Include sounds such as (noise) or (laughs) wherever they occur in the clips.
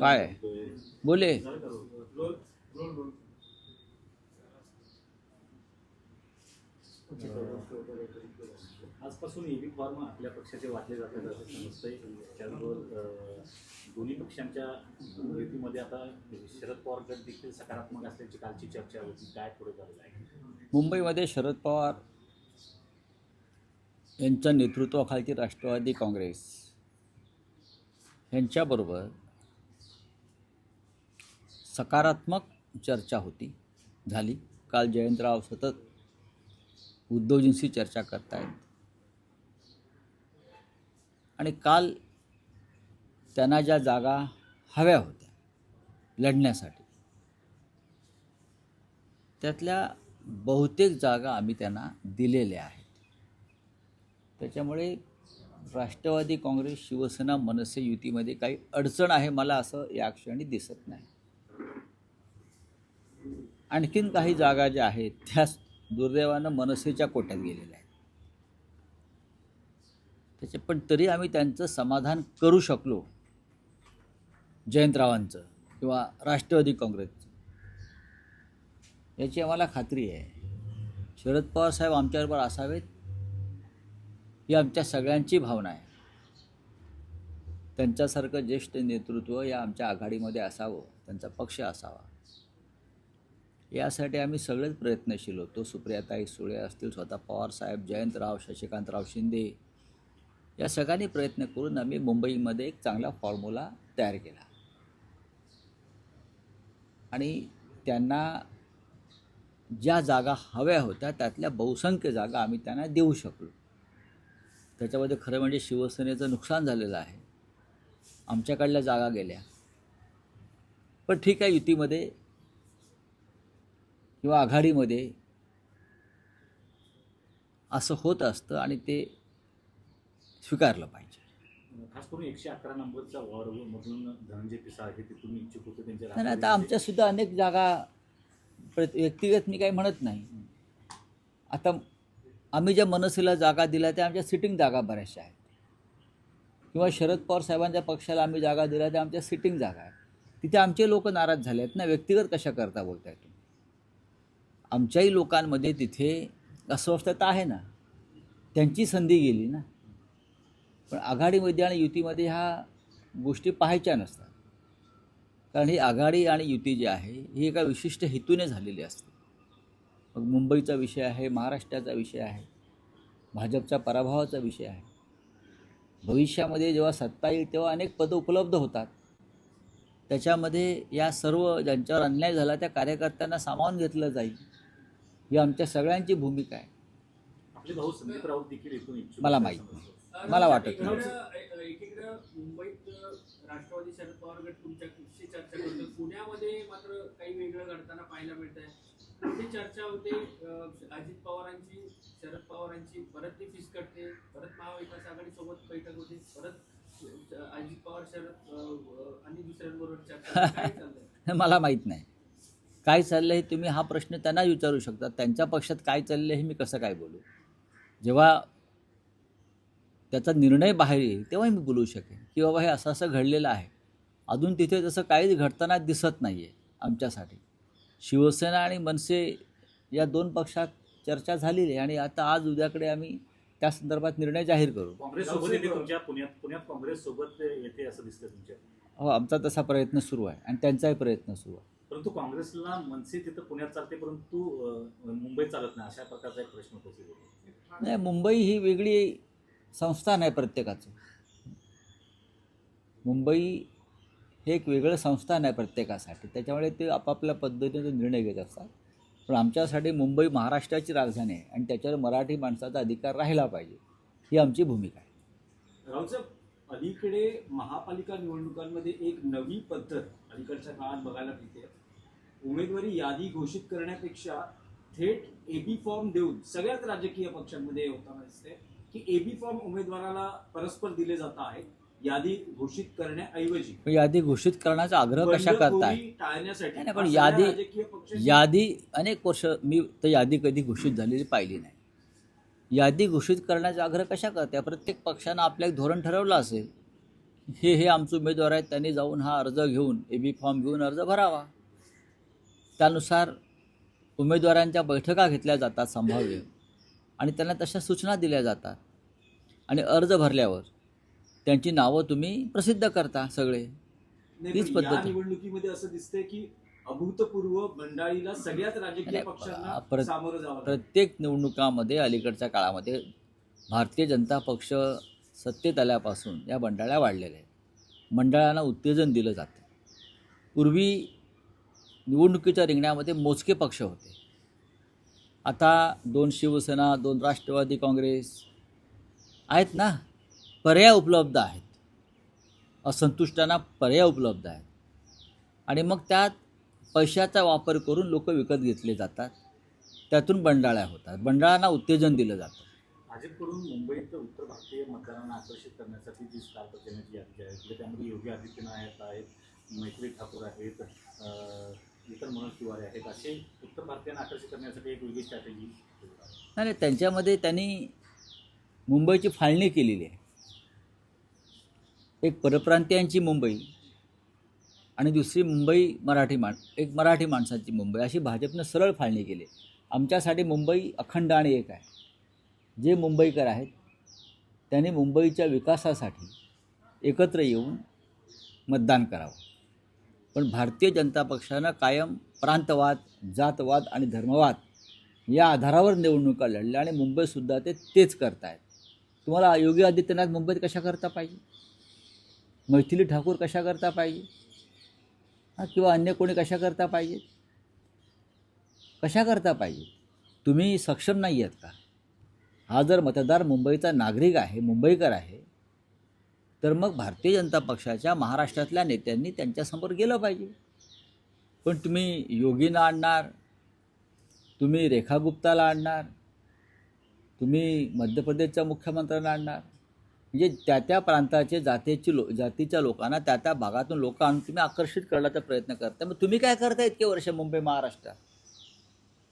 काय? बोले. आजपासून ईव्ही फॉर्म आपल्या पक्षाचे वाटले जातात असं समजतंय. त्याचबरोबर दोन्ही पक्षांच्या युतीमध्ये आता शरद पवार गट देखील सकारात्मक असल्याची कालची चर्चा होती. काय पुढे झालेलं आहे? मुंबईमध्ये शरद पवार यांच्या नेतृत्वाखालची राष्ट्रवादी काँग्रेस यांच्याबरोबर सकारात्मक चर्चा होती झाली. काल जयंतराव सतत उद्धवजींशी चर्चा करतायत. आणि काल त्यांना ज्या जागा हव्या होत्या लढण्यासाठी त्यातल्या बहुतेक जागा आम्ही त्यांना दिलेल्या आहेत. त्याच्यामुळे राष्ट्रवादी काँग्रेस शिवसेना मनसे युतीमध्ये काही अडचण आहे मला असं या क्षणी दिसत नाही. आणखीन काही जागा ज्या आहेत त्या दुर्दैवानं मनसेच्या कोट्यात गेलेल्या आहेत. त्याचे. पण तरी आम्ही त्यांचं समाधान करू शकलो. जयंतरावांचं किंवा राष्ट्रवादी काँग्रेसचं. याची आम्हाला खात्री आहे. शरद पवार साहेब आमच्याबरोबर असावेत. ही आमच्या सगळ्यांची भावना आहे. त्यांच्यासारखं ज्येष्ठ नेतृत्व या आमच्या आघाडीमध्ये असावं त्यांचा पक्ष असावा. यासाठी आम्ही सगळेच प्रयत्नशील होतो. सुप्रियाताई सुळे असतील स्वतः पवारसाहेब जयंतराव शशिकांतराव शिंदे या सगळ्यांनी प्रयत्न करून आम्ही मुंबईमध्ये एक चांगला फॉर्म्युला तयार केला. आणि त्यांना ज्या जागा हव्या होत्या त्यातल्या बहुसंख्य जागा आम्ही त्यांना देऊ शकलो. त्याच्यामध्ये खरं म्हणजे शिवसेनेचं नुकसान झालेलं आहे. आमच्याकडल्या जागा गेल्या. पण ठीक आहे युतीमध्ये किंवा आघाडीमध्ये असं होत असतं आणि ते स्वीकारलं पाहिजे. खास करून एकशे अकरा नंबरचा वॉर मधून धनंजय पिसाळ हे तिथून इच्छुक होते त्यांच्या नाही आता आमच्यासुद्धा अनेक जागा व्यक्तिगत मी काही म्हणत नाही. आता आम्ही ज्या मनसेला जागा दिल्या त्या आमच्या सिटिंग जागा बऱ्याचशा आहेत. किंवा शरद पवार साहेबांच्या पक्षाला आम्ही जागा दिल्या त्या आमच्या सिटिंग जागा आहेत. तिथे आमचे लोक नाराज झाले आहेत ना व्यक्तिगत कशा करता बोलताय तुम्ही? आमच्याही लोकांमध्ये तिथे अस्वस्थता आहे ना. त्यांची संधी गेली ना. पण आघाडीमध्ये आणि युतीमध्ये ह्या गोष्टी पाहायच्या नसतात. कारण ही आघाडी आणि युती जी आहे ही एका विशिष्ट हेतूने झालेली असते. मग मुंबईचा विषय आहे महाराष्ट्राचा विषय आहे भाजपच्या पराभवाचा विषय आहे. भविष्यामध्ये जेव्हा सत्ता येईल तेव्हा अनेक पदं उपलब्ध होतात. त्याच्यामध्ये या सर्व ज्यांच्यावर अन्याय झाला त्या कार्यकर्त्यांना सामावून घेतलं जाईल. ही आमच्या सगळ्यांची भूमिका आहे. मला माहीत नाही. मला वाटत मुंबईत राष्ट्रवादी शरद पवार गट तुमच्याशी चर्चा करतो पुण्यामध्ये मात्र काही वेगळं घडताना पाहायला मिळत आहे कुठे चर्चा होते अजित पवारांची शरद पवारांची परत ती फिसकटते परत महाविकास आघाडी सोबत बैठक होते. परत अजित पवार शरद आणि दुसऱ्यांबरोबर चर्चा काय चाललंय? (laughs) मला माहीत नाही. काय चाललं हे तुम्ही हा प्रश्न त्यांना विचारू शकता. त्यांच्या पक्षात काय चाललं हे मी कसं काय बोलू? जेव्हा त्याचा निर्णय बाहेर येईल तेव्हा मी बोलू शकेन की बाबा हे असं असं घडलेलं आहे. अजून तिथे तसं काहीच घडताना दिसत नाही आहे आमच्यासाठी. शिवसेना आणि मनसे या दोन पक्षात चर्चा झालेली आहे आणि आता आज उद्याकडे आम्ही त्या संदर्भात निर्णय जाहीर करू. हो आमचा तसा प्रयत्न सुरू आहे आणि त्यांचाही प्रयत्न सुरू आहे. परंतु काँग्रेसला मनसे तिथं पुण्यात चालते परंतु मुंबईत चालत नाही अशा प्रकारचा एक प्रश्न नाही मुंबई ही वेगळी संस्थान आहे प्रत्येकाचं. मुंबई हे एक वेगळं संस्थान आहे प्रत्येकासाठी. त्याच्यामुळे ते आपापल्या पद्धतीने निर्णय घेत असतात. पण आमच्यासाठी मुंबई महाराष्ट्राची राजधानी आहे आणि त्याच्यावर मराठी माणसाचा अधिकार राहिला पाहिजे. ही आमची भूमिका आहे. रावसाहेब अलीकडे महापालिका निवडणुकांमध्ये एक नवी पद्धत अलीकडच्या काळात बघायला मिळते. उमेदवारी यादी घोषित करण्यापेक्षा थेट एबी फॉर्म देऊन सगळ्याच राजकीय पक्षांमध्ये होताना दिसते. की एबी फॉर्म उमेदवाराला परस्पर दिले जात आहेत यादी घोषित करण्याऐवजी. यादी घोषित करण्याचा आग्रह कशा करताय? टाळण्यासाठी पण यादी- यादी अनेक वर्ष मी तर यादी कधी घोषित झालेली पाहिली नाही. यादी घोषित करण्याचा आग्रह कशा करते प्रत्येक पक्षानं आपलं एक धोरण ठरवलं असेल. हे हे आमचे उमेदवार आहेत त्यांनी जाऊन हा अर्ज घेऊन ए बी फॉर्म घेऊन अर्ज भरावा. त्यानुसार उमेदवारांच्या बैठका घेतल्या जातात संभाव्य. आणि त्यांना तशा सूचना दिल्या जातात. आणि अर्ज भरल्यावर त्यांची नावं तुम्ही प्रसिद्ध करता सगळे. तीच पद्धत. निवडणुकीमध्ये असं दिसतंय की अभूतपूर्व बंडाळीला सगळ्याच राजकीय पक्षांना सामोरं जावं. प्रत्येक निवडणुकामध्ये अलीकडच्या काळामध्ये भारतीय जनता पक्ष सत्तेत आल्यापासून या मंडळ्या वाढलेल्या आहेत. मंडळांना उत्तेजन दिलं जातं. पूर्वी निवडणुकीच्या रिंगणामध्ये मोजके पक्ष होते. आता दोन शिवसेना दोन राष्ट्रवादी काँग्रेस आहेत ना पर्याय उपलब्ध आहेत. असंतुष्टांना पर्याय उपलब्ध आहेत. आणि मग त्यात पैशाचा वापर करून लोक विकत घेतले जातात. त्यातून बंडाळ्या होतात. बंडाळांना उत्तेजन दिलं जातं. भाजपकडून मुंबईत उत्तर भारतीय मतदारांना आकर्षित करण्यासाठी जी स्टार प्रचाराची यादी आहे त्यामध्ये योगी आदित्यनाथ आहेत मैत्री ठाकूर आहेत इतर मनोज तिवारी आहेत असे उत्तर भारतीयांना आकर्षित करण्यासाठी एक वेगळी स्ट्रॅटेजी नाही नाही, त्यांच्यामध्ये त्यांनी मुंबईची फाळणी केलेली आहे. एक परप्रांतीयांची मुंबई आणि दुसरी मुंबई मराठी माण एक मराठी माणसाची मुंबई. अशी भाजपनं सरळ फाळणी केली. आमच्यासाठी मुंबई अखंड आणि एक आहे. जे मुंबईकर आहेत त्यांनी मुंबईच्या विकासासाठी एकत्र येऊन मतदान करावं. पण भारतीय जनता पक्षानं कायम प्रांतवाद जातवाद आणि धर्मवाद या आधारावर निवडणुका लढल्या आणि मुंबईसुद्धा ते तेच करतायत. तुम्हाला योगी आदित्यनाथ मुंबईत कशा करता पाहिजे? मैथिली ठाकूर कशा करता पाहिजे? हां किंवा अन्य कोणी कशा करता पाहिजे? कशा करता पाहिजे? तुम्ही सक्षम नाही आहेत का? हा जर मतदार मुंबईचा नागरिक आहे मुंबईकर आहे तर मग भारतीय जनता पक्षाच्या महाराष्ट्रातल्या नेत्यांनी त्यांच्यासमोर गेलं पाहिजे. पण तुम्ही योगींना आणणार तुम्ही रेखा गुप्ताला आणणार तुम्ही मध्य प्रदेशच्या मुख्यमंत्र्यांना आणणार. म्हणजे त्या त्या प्रांताचे जातीची लो जातीच्या लोकांना त्या त्या भागातून लोक आणून तुम्ही आकर्षित करण्याचा प्रयत्न करताय. मग तुम्ही काय करताय इतके वर्ष मुंबई महाराष्ट्रात?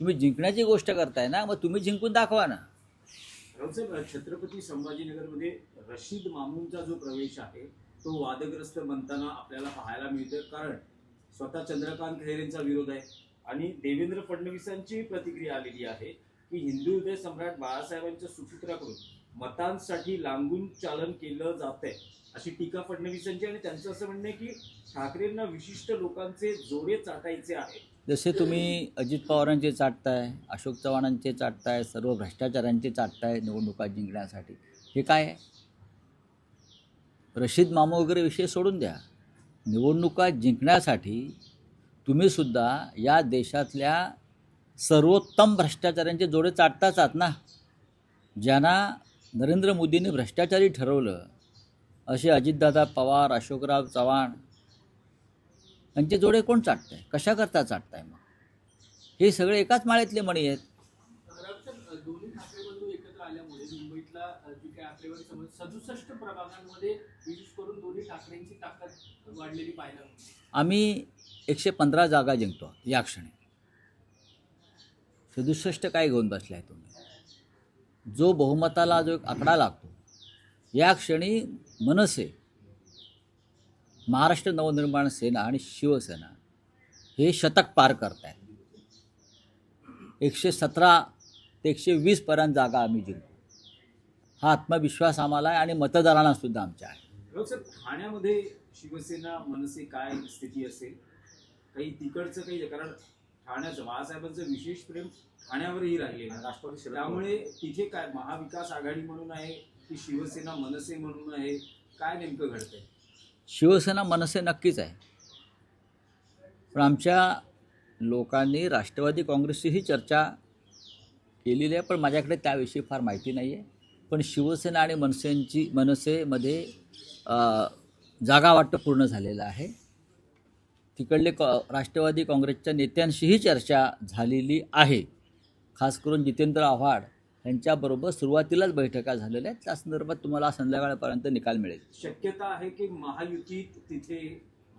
तुम्ही जिंकण्याची गोष्ट करताय ना मग तुम्ही जिंकून दाखवा ना. सर छत्रपती संभाजीनगरमध्ये रशीद मामूनचा जो प्रवेश आहे तो वादग्रस्त बनताना आपल्याला पाहायला मिळतोय. कारण स्वतः चंद्रकांत खैरेंचा विरोध आहे आणि देवेंद्र फडणवीसांची प्रतिक्रिया आलेली आहे की हिंदू हृदय सम्राट बाळासाहेबांच्या सुपुत्राकडून मतांसाठी लांबून चालन केलं जात आहे अशी टीका फडणवीसांची आणि त्यांचं असं म्हणणं आहे की ठाकरेंना विशिष्ट लोकांचे जोडे चाटायचे आहे जसे तुम्ही अजित पवारांचे चाटताय अशोक चव्हाणांचे चाटताय सर्व भ्रष्टाचारांचे चाटताय निवडणुका जिंकण्यासाठी हे काय? आहे रशीद मामू वगैरे विषय सोडून द्या. निवडणुका जिंकण्यासाठी तुम्हीसुद्धा या देशातल्या सर्वोत्तम भ्रष्टाचारांचे जोडे चाटताच आहात ना? ज्यांना नरेंद्र मोदींनी भ्रष्टाचारी ठरवलं. असे अजितदादा पवार अशोकराव चव्हाण यांचे जोडे कोण चाटत आहे कशा करता चाटताय मग? हे सगळे एकाच माळ्यातले मणी आहेत. आम्ही एकशे पंधरा जागा जिंकतो या क्षणी. सदुसष्ट काय घेऊन बसलाय तुम्ही? जो बहुमताला जो एक आकडा लागतो या क्षणी मनसे महाराष्ट्र नवनिर्माण सेना आणि शिवसेना हे शतक पार करत आहेत एकशे सतरा ते एकशे वीसपर्यंत जागा आम्ही जिंकतो हा आत्मविश्वास आम्हाला आहे आणि मतदारांना सुद्धा आमच्या आहे. ठाण्यामध्ये शिवसेना मनसे काय स्थिती असेल? काही तिकडचं काही कारण ठाण्याचं बाळासाहेबांचं विशेष प्रेम ठाण्यावरही राहिलेलं आहे. राष्ट्रवादी. त्यामुळे तिथे काय महाविकास आघाडी म्हणून आहे की शिवसेना मनसे म्हणून आहे? काय नेमकं घडतंय? शिवसेना मनसे नक्कीच आहे. पण आमच्या लोकांनी राष्ट्रवादी काँग्रेसचीही चर्चा केलेली आहे पण माझ्याकडे त्याविषयी फार माहिती नाही आहे पण शिवसेना आणि मनसेंची मनसेमध्ये जागा वाटप पूर्ण झालेलं आहे. तिकडले कॉ राष्ट्रवादी काँग्रेसच्या नेत्यांशीही चर्चा झालेली आहे. खास करून जितेंद्र आव्हाड यांच्याबरोबर सुरुवातीलाच बैठका झालेल्या आहेत. त्या संदर्भात तुम्हाला संध्याकाळपर्यंत निकाल मिळेल. शक्यता आहे की महायुतीत तिथे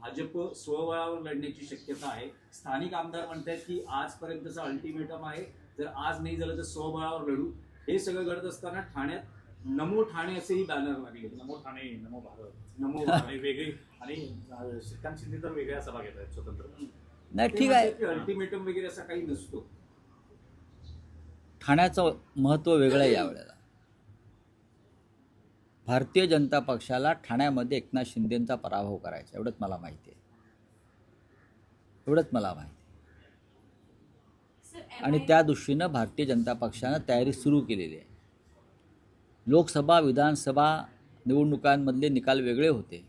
भाजप स्वबळावर लढण्याची शक्यता आहे. स्थानिक आमदार म्हणतात की आजपर्यंतचं अल्टिमेटम आहे. जर आज नाही झालं तर स्वबळावर लढू. हे सगळं घडत असताना ठाण्यात नमो ठाणे असेही बॅनर लागले. नमो ठाणे नमो भारत. नमो वेगळी आणि श्रीकांत शिंदे तर वेगळ्या सभा घेत आहेत स्वतंत्र. नाही ठीक आहे. अल्टिमेटम वगैरे असा काही नसतो. ठाण्याचं महत्त्व वेगळं आहे यावेळेला भारतीय जनता पक्षाला ठाण्यामध्ये एकनाथ शिंदेंचा पराभव करायचा एवढंच मला माहिती आहे. एवढंच मला माहिती आहे. आणि त्या दृष्टीनं भारतीय जनता पक्षानं तयारी सुरू केलेली आहे. लोकसभा विधानसभा निवडणुकांमधले निकाल वेगळे होते.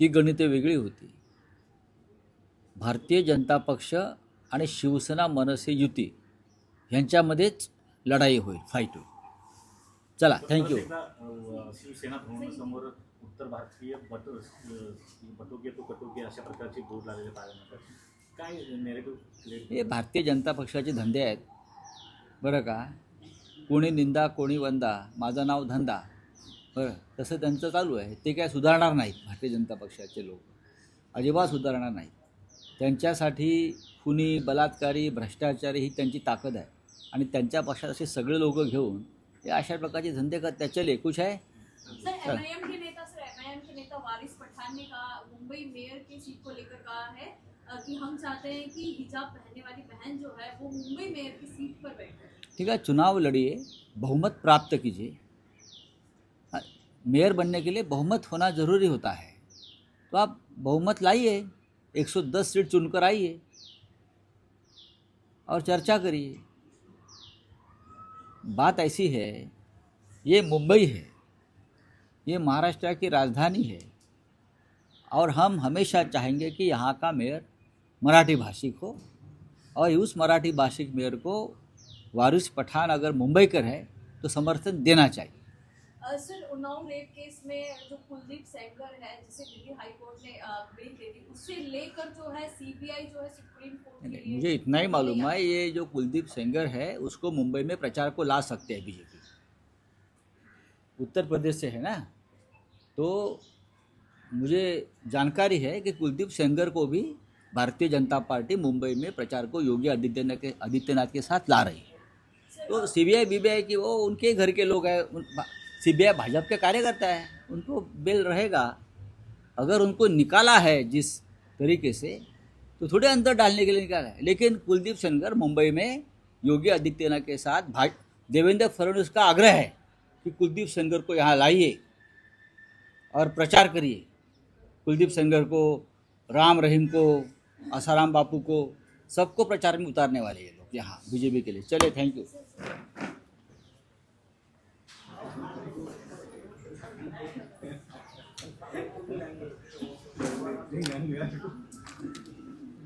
ती गणिते वेगळी होती. भारतीय जनता पक्ष आणि शिवसेना मनसे युती यांच्यामध्येच लढाई होईल फाईट होईल. चला थँक्यू शिवसेना भवनासमोर उत्तर भारतीय बट अं, बटोके तो कटोके अशा प्रकारचे बोर्ड लागलेले पाहायला मिळतात. काय नेरेटिव्ह हे भारतीय जनता पक्षाचे धंदे आहेत. बरं का? कोणी निंदा कोणी वंदा. माझं नाव धंदा. बरं तसं त्यांचं चालू आहे. ते काय सुधारणार नाहीत भारतीय जनता पक्षाचे लोक. अजिबात सुधारणार नाहीत. त्यांच्यासाठी खुनी बलात्कारी भ्रष्टाचारी ही त्यांची ताकद आहे. आणि त्यांच्या पक्षात असे सगळे लोक घेऊन हे अशा प्रकारचे धंदे करतात चले खुश आहे? के नेता सर एमआईएम के नेता वारिस पठान ने कहा मुंबई मेयर की सीट को लेकर कहा है कि हम चाहते हैं कि हिजाब पहनने वाली बहन जो है वो मुंबई मेयर की सीट पर बैठे। ठीक है चुनाव लड़िए बहुमत प्राप्त कीजिए। मेयर बनने के लिए बहुमत होना ज़रूरी होता है। तो आप बहुमत लाइए 110 सीट चुनकर आइए और चर्चा करिए। बात ऐसी है, ये मुंबई है, ये महाराष्ट्र की राजधानी है, और हम हमेशा चाहेंगे कि यहाँ का मेयर मराठी भाषिक हो, और उस मराठी भाषिक मेयर को वारिस पठान अगर मुंबई कर है तो समर्थन देना चाहिए। सर उन्नाव रेप केस में जो कुलदीप सेंगर है जिसे दिल्ली हाई कोर्ट ने बेल दे दी उससे लेकर जो है सीबीआई जो है सुप्रीम कोर्ट के लिए मुझे इतना ही मालूम है ये जो कुलदीप सेंगर है उसको मुंबई में प्रचार को ला सकते हैं बीजेपी उत्तर प्रदेश से है ना? तो मुझे जानकारी है कि कुलदीप सेंगर को भी भारतीय जनता पार्टी मुंबई में प्रचार को योगी आदित्यनाथ के आदित्यनाथ के साथ ला रही है। तो सीबीआई बीबीआई की वो उनके घर के लोग हैं सीबीआई भाजपा के कार्यकर्ता है, उनको बेल रहेगा। अगर उनको निकाला है जिस तरीके से तो थोड़े अंदर डालने के लिए निकाला है। लेकिन कुलदीप सेंगर मुंबई में योगी आदित्यनाथ के साथ भाज देवेंद्र फडणवीस का आग्रह है कि कुलदीप सेंगर को यहाँ लाइए और प्रचार करिए। कुलदीप सेंगर को, राम रहीम को, आसाराम बापू को, सबको प्रचार में उतारने वाले ये लोग यहाँ, बीजेपी के लिए। चले थैंक यू सर